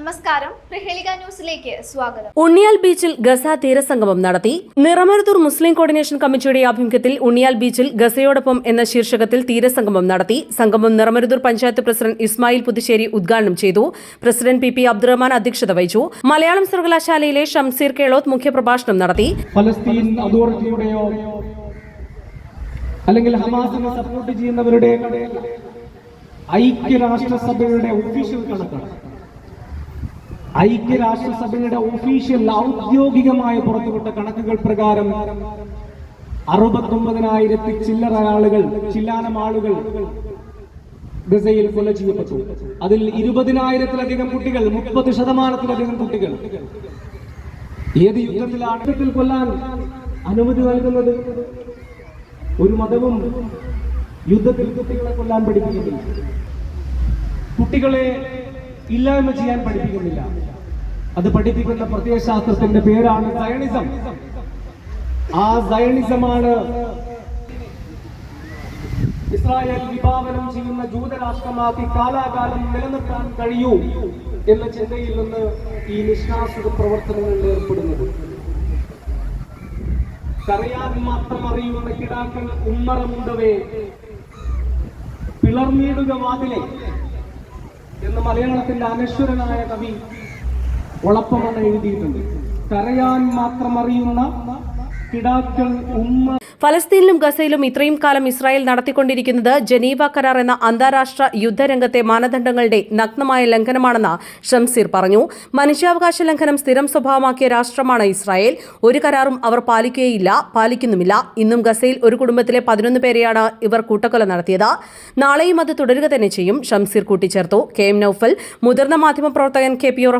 നമസ്കാരം. പ്രഹേളിക ന്യൂസിലേക്ക് സ്വാഗതം. ഉണ്ണിയാൽ ബീച്ചിൽ ഗസ തീരസംഗമം നടത്തി. നിറമരുതൂർ മുസ്ലിം കോർഡിനേഷൻ കമ്മിറ്റിയുടെ ആഭിമുഖ്യത്തിൽ ഉണ്ണിയാൽ ബീച്ചിൽ ഗസയോടൊപ്പം എന്ന ശീർഷകത്തിൽ തീരസംഗമം നടത്തി. സംഗമം നിറമരുതൂർ പഞ്ചായത്ത് പ്രസിഡന്റ് ഇസ്മായിൽ പുതുശ്ശേരി ഉദ്ഘാടനം ചെയ്തു. പ്രസിഡന്റ് പി പി അബ്ദുറഹ്മാൻ അധ്യക്ഷത വഹിച്ചു. മലയാളം സർവകലാശാലയിലെ ഷംസീർ കേളോത്ത് മുഖ്യപ്രഭാഷണം നടത്തി. ഫലസ്തീൻ അതോറിറ്റിയുടെയോ അല്ലെങ്കിൽ ഹമാസിനെ സപ്പോർട്ട് ചെയ്യുന്നവരുടെ ഐക്യരാഷ്ട്രസഭയുടെ ഒഫീഷ്യൽ കണക്കാണ്. ഐക്യരാഷ്ട്രസഭയുടെ ഒഫീഷ്യൽ ഔദ്യോഗികമായ പുറത്തുവിട്ട കണക്കുകൾ പ്രകാരം അറുപത്തൊമ്പതിനായിരത്തി ചില്ലറ ആളുകൾ ചില്ലാനം ആളുകൾ ഗസയിൽ കൊല ചെയ്യപ്പെട്ടു. അതിൽ ഇരുപതിനായിരത്തിലധികം കുട്ടികൾ മുപ്പത് ശതമാനത്തിലധികം കുട്ടികൾ. ഏത് യുദ്ധത്തിൽ യുദ്ധത്തിൽ കൊല്ലാൻ അനുമതി നൽകുന്നത്? ഒരു മതവും യുദ്ധത്തിൽ കുട്ടികളെ കൊല്ലാൻ പഠിപ്പിക്കുന്നില്ല. കുട്ടികളെ ഇല്ലായ്മ ചെയ്യാൻ പഠിപ്പിക്കുന്നില്ല. അത് പഠിപ്പിക്കുന്ന പ്രത്യയശാസ്ത്രത്തിന്റെ പേരാണ് സയണിസം ആ സയണിസമാണ് ഇസ്രായേൽ വിഭാവനം ചെയ്യുന്ന ജൂതരാഷ്ട്രമാക്കി കാലാകാലം നിലനിർത്താൻ കഴിയൂ എന്ന ചിന്തയിൽ നിന്ന് ഈ നിഷ്കാസിത പ്രവർത്തനങ്ങളിൽ ഏർപ്പെടുന്നത്. കറിയാൻ മാത്രം അറിയുന്ന കിടാക്കൾ ഉമ്മറമുണ്ടവേ പിളർന്നിടുക വാതിലെ. എന്ന് മലയാളത്തിന്റെ അനശ്വരനായ കവി ഒളപ്പമെന്ന് എഴുതിയിട്ടുണ്ട്. കരയാൻ മാത്രം അറിയുന്ന ഫലസ്തീനിലും ഗസയിലും ഇത്രയും കാലം ഇസ്രായേൽ നടത്തിക്കൊണ്ടിരിക്കുന്നത് ജനീവ കരാർ എന്ന അന്താരാഷ്ട്ര യുദ്ധരംഗത്തെ മാനദണ്ഡങ്ങളുടെ നഗ്നമായ ലംഘനമാണെന്ന് ഷംസീർ പറഞ്ഞു. മനുഷ്യാവകാശ ലംഘനം സ്ഥിരം സ്വഭാവമാക്കിയ രാഷ്ട്രമാണ് ഇസ്രായേൽ. ഒരു കരാറും അവർ പാലിക്കുകയില്ല പാലിക്കുന്നുമില്ല. ഇന്നും ഗസയിൽ ഒരു കുടുംബത്തിലെ പതിനൊന്ന് പേരെയാണ് ഇവർ കൂട്ടക്കൊല നടത്തിയത്. നാളെയും അത് തുടരുക തന്നെ ചെയ്യും ഷംസീർ കൂട്ടിച്ചേർത്തു. കെ എം നൌഫൽ മുതിർന്ന മാധ്യമപ്രവർത്തകൻ K P O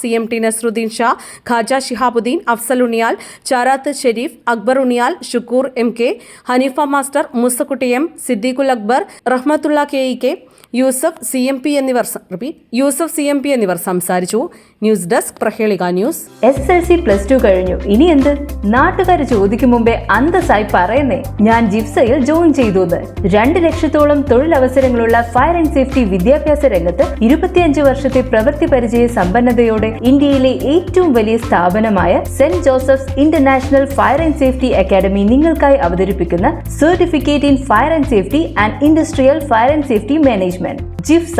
C M T Nasaruddin Shah Khaja Shihabuddin Afsal Uniyal Charath Sherif Akbar Uniyal Shukkur M K Haneefa master Moosakutty M Siddiqul Akbar Rahmathulla K E K Yusuf C M P എന്നിവർ repeat Yusuf C M P എന്നിവർ സംസാരിച്ചു. News desk Prahelika news. S L C plus two കഴിഞ്ഞു. ഇനി എന്ത്? നാട്ടുകാർ ചോദിക്കും മുമ്പേ അന്തസ്സായി പറയുന്നേ. ഞാൻ ജിപ്സയിൽ ജോയിൻ ചെയ്തു രണ്ട് ലക്ഷത്തോളം തൊഴിലവസരങ്ങളുള്ള ഫയർ ആൻഡ് സേഫ്റ്റി വിദ്യാഭ്യാസ രംഗത്ത് ഇരുപത്തിയഞ്ച് വർഷത്തെ പ്രവൃത്തി പരിചയ സമ്പന്നതയോടെ ഇന്ത്യയിലെ ഏറ്റവും വലിയ സ്ഥാപനമായ saint Joseph's international fire and safety academy നിങ്ങൾക്കായി അവതരിപ്പിക്കുന്ന certificate in fire and safety and industrial fire and safety management ജിഫ്സ